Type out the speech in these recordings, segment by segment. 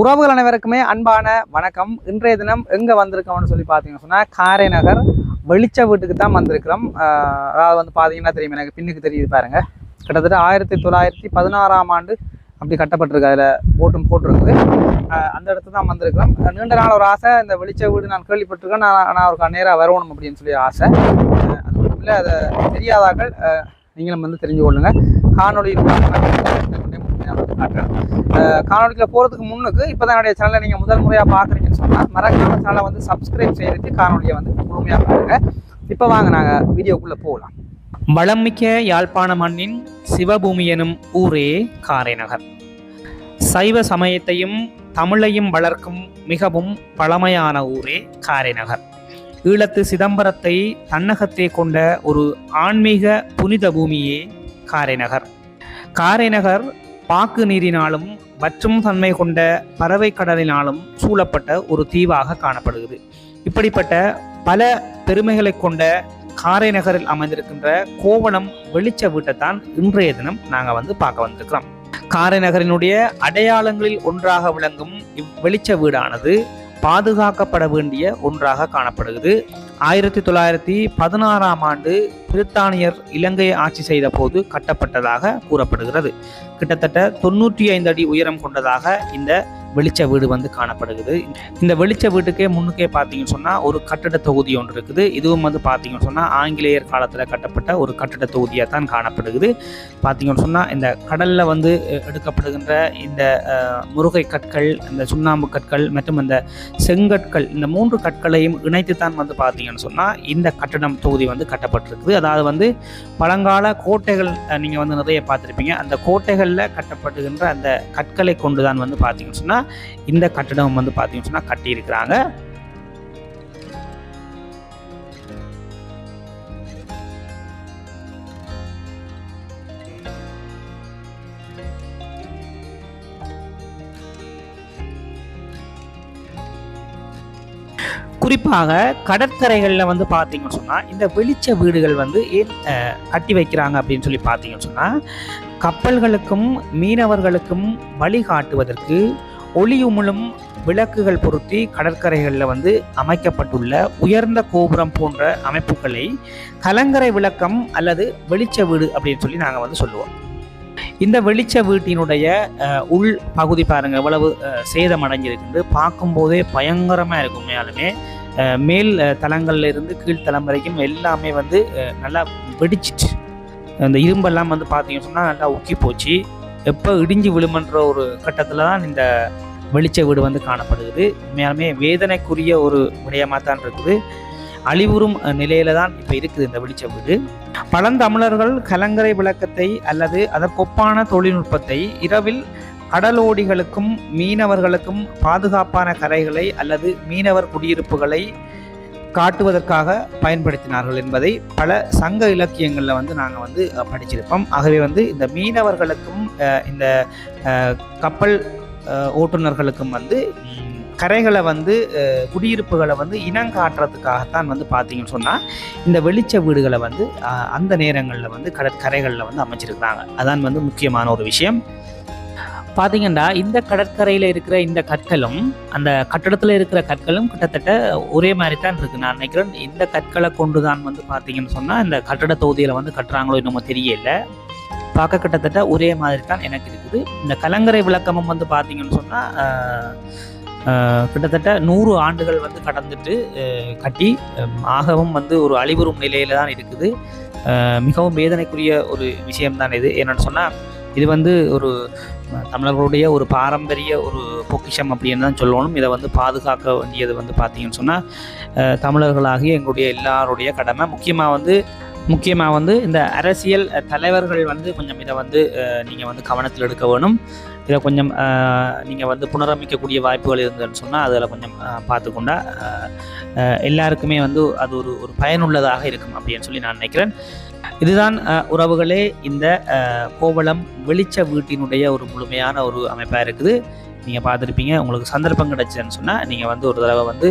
உறவுகள் அனைவருக்குமே அன்பான வணக்கம். இன்றைய தினம் எங்கே வந்திருக்கோம்னு சொல்லி பார்த்தீங்கன்னு சொன்னால் காரை நகர் வெளிச்ச வீட்டுக்கு தான் வந்திருக்கிறோம். அதாவது வந்து பார்த்தீங்கன்னா தெரியும் எனக்கு பின்னுக்கு தெரியுது பாருங்க. கிட்டத்தட்ட ஆயிரத்தி தொள்ளாயிரத்தி பதினாறாம் ஆண்டு அப்படி கட்டப்பட்டிருக்கு. அதில் போட்டும் போட்டிருக்குது. அந்த இடத்துல தான் வந்திருக்கிறோம். நீண்ட நாள் ஒரு ஆசை இந்த வெளிச்ச வீடு நான் கேள்விப்பட்டிருக்கேன். நான் நான் ஒரு நேராக வரணும் அப்படின்னு சொல்லி ஆசை. அது மட்டும் இல்லை அதை தெரியாதாக்கள் நீங்களும் வந்து தெரிஞ்சு கொள்ளுங்கள் காணொலி காட்டுறேன் காணொலியில் போகிறதுக்கு முன்னுக்கு இப்போ தான் என்னுடைய சேனலை நீங்கள் முதல் முறையாக பார்க்குறீங்கன்னு சொன்னால் மறக்காம சேனலை வந்து சப்ஸ்கிரைப் செய்துட்டு காணொலியை வந்து முழுமையாக பாருங்க. இப்போ வாங்க நாங்கள் வீடியோக்குள்ளே போகலாம். வளமிக்க யாழ்ப்பாண மண்ணின் சிவபூமி எனும் ஊரே காரைநகர். சைவ சமயத்தையும் தமிழையும் வளர்க்கும் மிகவும் பழமையான ஊரே காரைநகர். ஈழத்து சிதம்பரத்தை தன்னகத்தை கொண்ட ஒரு ஆன்மீக புனித பூமியே காரைநகர். காரைநகர் பாக்கு நீரினாலும் வற்றும் தன்மை கொண்ட பறவை கடலினாலும் சூழப்பட்ட ஒரு தீவாக காணப்படுகிறது. இப்படிப்பட்ட பல பெருமைகளை கொண்ட காரை நகரில் அமைந்திருக்கின்ற கோவளம் வெளிச்ச வீட்டைத்தான் இன்றைய தினம் நாங்கள் வந்து பார்க்க வந்திருக்கிறோம். காரை நகரினுடைய அடையாளங்களில் ஒன்றாக விளங்கும் இவ் வெளிச்ச வீடானது பாதுகாக்கப்பட வேண்டிய ஒன்றாக காணப்படுகிறது. ஆயிரத்தி தொள்ளாயிரத்தி பதினாறாம் ஆண்டு பிரித்தானியர் இலங்கையை ஆட்சி செய்த போது கட்டப்பட்டதாக கூறப்படுகிறது. கிட்டத்தட்ட தொண்ணூற்றி ஐந்து அடி உயரம் கொண்டதாக இந்த வெளிச்ச வீடு வந்து காணப்படுகிறது. இந்த வெளிச்ச வீட்டுக்கே முன்னுக்கே பார்த்தீங்கன்னு சொன்னால் ஒரு கட்டட தொகுதி ஒன்று இருக்குது. இதுவும் வந்து பார்த்தீங்கன்னு சொன்னால் ஆங்கிலேயர் காலத்தில் கட்டப்பட்ட ஒரு கட்டட தொகுதியாக தான் காணப்படுகிறது. பார்த்தீங்கன்னு சொன்னால் இந்த கடலில் வந்து எடுக்கப்படுகின்ற இந்த முருகை கற்கள் இந்த சுண்ணாம்பு கற்கள் மற்றும் இந்த செங்கற்கள் இந்த மூன்று கற்களையும் இணைத்து தான் வந்து பார்த்தீங்கன்னு சொன்னால் இந்த கட்டடம் தொகுதி வந்து கட்டப்பட்டிருக்குது. அதாவது வந்து பழங்கால கோட்டைகள் நீங்கள் வந்து நிறைய பார்த்துருப்பீங்க. அந்த கோட்டைகளில் கட்டப்படுகின்ற அந்த கற்களை கொண்டு தான் வந்து பார்த்தீங்கன்னு சொன்னால் இந்த கட்டடம் வந்து பார்த்தீங்கன்னு சொன்னால் கட்டியிருக்கிறாங்க. குறிப்பாக கடற்கரைகளில் வந்து பார்த்தீங்கன்னு சொன்னால் இந்த வெளிச்ச வீடுகள் வந்து ஏன் கட்டி வைக்கிறாங்க அப்படின்னு சொல்லி பார்த்தீங்கன்னு சொன்னால் கப்பல்களுக்கும் மீனவர்களுக்கும் வழிகாட்டுவதற்கு ஒளியுமிழும் விளக்குகள் பொருத்தி கடற்கரைகளில் வந்து அமைக்கப்பட்டுள்ள உயர்ந்த கோபுரம் போன்ற அமைப்புகளை கலங்கரை விளக்கம் அல்லது வெளிச்ச வீடு அப்படின்னு சொல்லி நாங்கள் வந்து சொல்லுவோம். இந்த வெளிச்ச வீட்டினுடைய உள் பகுதி பாருங்கள் எவ்வளவு சேதம் சேதமடைஞ்சிருக்குது பார்க்கும்போதே பயங்கரமாக இருக்கும் உண்மையாலுமே. மேல் அஹ், தளங்கள்ல இருந்து கீழ்த்தளம் வரைக்கும் எல்லாமே வந்து நல்லா வெடிச்சிட்டு அந்த இரும்பெல்லாம் வந்து பார்த்தீங்கன்னு சொன்னால் நல்லா உக்கி போச்சு. எப்போ இடிஞ்சு விழுமன்ற ஒரு கட்டத்தில் தான் இந்த வெளிச்ச வீடு வந்து காணப்படுகிறது. உண்மையாலுமே வேதனைக்குரிய ஒரு விடயமாக தான் இருக்குது. அழிவுறும் நிலையில தான் இப்போ இருக்குது இந்த வெளிச்ச வீடு. பழந்தமிழர்கள் கலங்கரை விளக்கத்தை அல்லது அதற்கொப்பான தொழில்நுட்பத்தை இரவில் கடலோடிகளுக்கும் மீனவர்களுக்கும் பாதுகாப்பான கரைகளை அல்லது மீனவர் குடியிருப்புகளை காட்டுவதற்காக பயன்படுத்தினார்கள் என்பதை பல சங்க இலக்கியங்களில் வந்து நாங்கள் வந்து படிச்சிருப்போம். ஆகவே வந்து இந்த மீனவர்களுக்கும் இந்த கப்பல் ஓட்டுநர்களுக்கும் வந்து கரைகளை வந்து குடியிருப்புகளை வந்து இனங்காட்டுறதுக்காகத்தான் வந்து பார்த்தீங்கன்னு சொன்னால் இந்த வெளிச்ச வீடுகளை வந்து அந்த நேரங்களில் வந்து கடற்கரைகளில் வந்து அமைச்சிருக்கிறாங்க. அதான் வந்து முக்கியமான ஒரு விஷயம். பார்த்தீங்கன்னா இந்த கடற்கரையில் இருக்கிற இந்த கற்களும் அந்த கட்டடத்தில் இருக்கிற கற்களும் கிட்டத்தட்ட ஒரே மாதிரி தான் இருக்குது நான் நினைக்கிறேன் இந்த கற்களை கொண்டு தான் வந்து பார்த்தீங்கன்னு சொன்னால் இந்த கட்டட தொகுதியில் வந்து கட்டுறாங்களோ என்னமோ தெரியல. பார்க்க கிட்டத்தட்ட ஒரே மாதிரி தான் எனக்கு இருக்குது. இந்த கலங்கரை விளக்கமும் வந்து பார்த்தீங்கன்னு சொன்னால் கிட்டத்தட்ட நூறு ஆண்டுகள் வந்து கடந்துட்டு கட்டி ஆகவும் வந்து ஒரு அழிவுறும் நிலையில தான் இருக்குது. மிகவும் வேதனைக்குரிய ஒரு விஷயம்தான் இது. என்னென்னு சொன்னால் இது வந்து ஒரு தமிழர்களுடைய ஒரு பாரம்பரிய ஒரு பொக்கிஷம் அப்படின்னு தான் சொல்லணும். இதை வந்து பாதுகாக்க வேண்டியது வந்து பார்த்தீங்கன்னு சொன்னால் தமிழர்களாகிய எங்களுடைய எல்லாருடைய கடமை. முக்கியமாக வந்து முக்கியமாக வந்து இந்த அரசியல் தலைவர்கள் வந்து கொஞ்சம் இதை வந்து நீங்கள் வந்து கவனத்தில் எடுக்க வேணும். இதை கொஞ்சம் நீங்கள் வந்து புனரமைக்கக்கூடிய வாய்ப்புகள் இருந்ததுன்னு சொன்னால் அதில் கொஞ்சம் பார்த்துக்கொண்டா எல்லாருக்குமே வந்து அது ஒரு ஒரு பயனுள்ளதாக இருக்கும் அப்படின்னு சொல்லி நான் நினைக்கிறேன். இதுதான் உறவுகளே இந்த கோவளம் வெளிச்ச வீட்டினுடைய ஒரு முழுமையான ஒரு அமைப்பாக இருக்குது. நீங்கள் பார்த்துருப்பீங்க உங்களுக்கு சந்தர்ப்பம் கிடைச்சதுன்னு சொன்னால் நீங்கள் வந்து ஒரு தடவை வந்து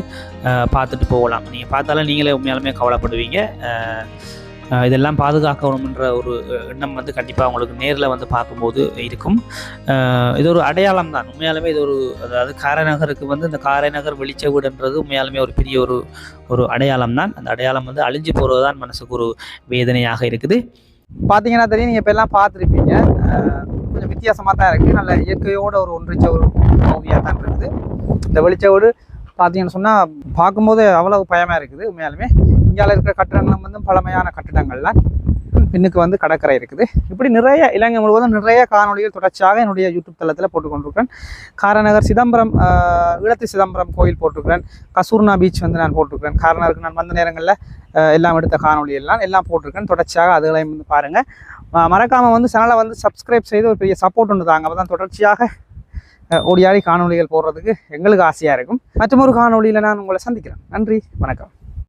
பார்த்துட்டு போகலாம். நீங்கள் பார்த்தாலும் நீங்களே உண்மையாலுமே கவலைப்படுவீங்க. இதெல்லாம் பாதுகாக்கணும்ன்ற ஒரு எண்ணம் வந்து கண்டிப்பாக உங்களுக்கு நேரில் வந்து பார்க்கும்போது இருக்கும். இது ஒரு அடையாளம் தான். உண்மையாலுமே இது ஒரு அதாவது காரைநகருக்கு வந்து இந்த காரைநகர் வெளிச்ச வீடுன்றது உண்மையாலுமே ஒரு பெரிய ஒரு ஒரு அடையாளம் தான். அந்த அடையாளம் வந்து அழிஞ்சு போகிறது தான் மனசுக்கு ஒரு வேதனையாக இருக்குது. பார்த்தீங்கன்னா தெரியும் நீங்கள் இப்போ எல்லாம் பார்த்துருப்பீங்க கொஞ்சம் வித்தியாசமாக தான் இருக்குது நல்ல இயற்கையோட ஒரு ஒன்றிச்ச ஒரு ஓவியாக தான் இருக்குது. இந்த வெளிச்ச வீடு பார்த்தீங்கன்னு சொன்னால் பார்க்கும்போது அவ்வளவு பயமாக இருக்குது உண்மையாலுமே. இந்தியாவில் இருக்கிற கட்டிடங்களும் வந்து பழமையான கட்டிடங்கள்லாம் பின்னுக்கு வந்து கடற்கரை இருக்குது. இப்படி நிறைய இலங்கை முழுவதும் நிறைய காணொளிகள் தொடர்ச்சியாக என்னுடைய யூடியூப் தளத்தில் போட்டுக்கொண்டிருக்கிறேன். காரநகர் சிதம்பரம் அஹ், சிதம்பரம் கோயில் போட்டிருக்கிறேன். கசூர்னா பீச் வந்து நான் போட்டிருக்கிறேன். காரநகருக்கு நான் வந்த நேரங்களில் எல்லாம் எடுத்த காணொளி எல்லாம் எல்லாம் போட்டிருக்கேன் தொடர்ச்சியாக அதுகளையும் வந்து பாருங்கள் மறக்காமல் வந்து சேனலை வந்து சப்ஸ்கிரைப் செய்து ஒரு பெரிய சப்போர்ட் ஒன்று தாங்க. அப்போ தான் தொடர்ச்சியாக ஓடியாடி காணொளிகள் போடுறதுக்கு எங்களுக்கு ஆசையாக இருக்கும். மற்றொரு காணொளியில் நான் உங்களை சந்திக்கிறேன். நன்றி வணக்கம்.